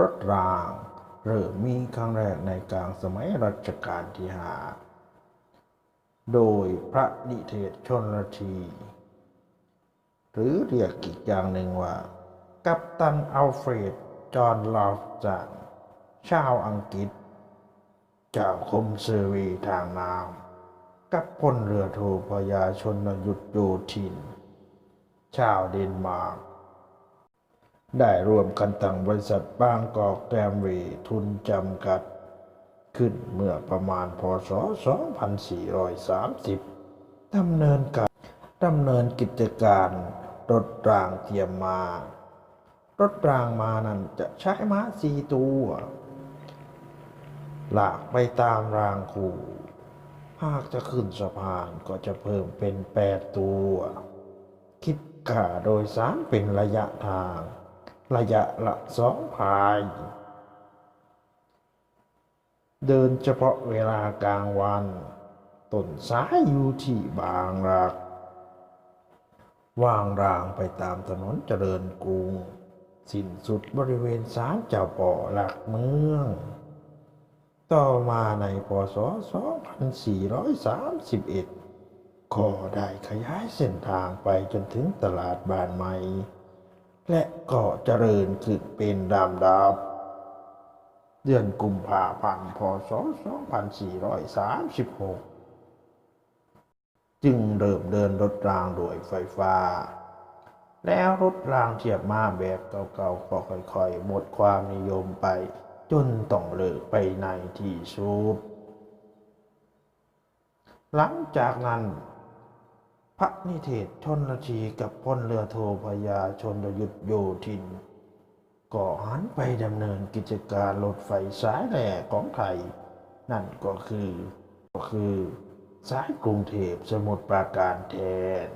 รถราง เริ่มมีครั้งแรกในกลางสมัยรัชกาลที่ห้าโดยพระนิเทศชนลที หรือเรียกอีกอย่างหนึ่งว่า กัปตันอัลเฟรด จอห์นลอฟสันชาวอังกฤษจ้าคมเซอร์วีทางน้ำกับพลเรือโทพยาชนยุทธโยธิน ชาวเดนมาร์ก ได้รวมกันตั้งบริษัทบางกอกแกรมวีทุนจำกัด ขึ้นเมื่อประมาณพศ 2430 ดำเนินการดำเนินกิจการรถรางเทียมมา รถรางมานั้นจะใช้ม้าสี่ตัวหลากไปตามรางคู่ หากจะขึ้นสะพานก็จะเพิ่มเป็นแปดตัว คิดค่าโดยสารเป็นระยะทาง ระยะละสองพาย เดินเฉพาะเวลากลางวันต้นสายอยู่ที่บางรักวางรางไปตามถนนเจริญกรุง สิ้นสุดบริเวณศาลเจ้าป่อหลักเมือง ต่อมาในพศ 2431 ก็ได้ขยายเส้นทางไปจนถึงตลาดบานใหม่ และก็เจริญขึ้นเป็นดามดาบเดือนกุมภาพันธ์พศ 2436 จึงเริ่มเดินรถรางโดยไฟฟ้า แล้วรถรางเทียบมาแบบเก่าๆก็ค่อยๆ หมดความนิยมไป จนต้องเลิกไปในที่สุดหลังจากนั้น พระนิเทศชนลทีกับพลเรือโทพยาชนยุทธโยธิน ก็หันไปดำเนินกิจการรถไฟสายแหล่ของไทย นั่นก็คือก็คือ สายกรุงเทพสมุทรปราการแทน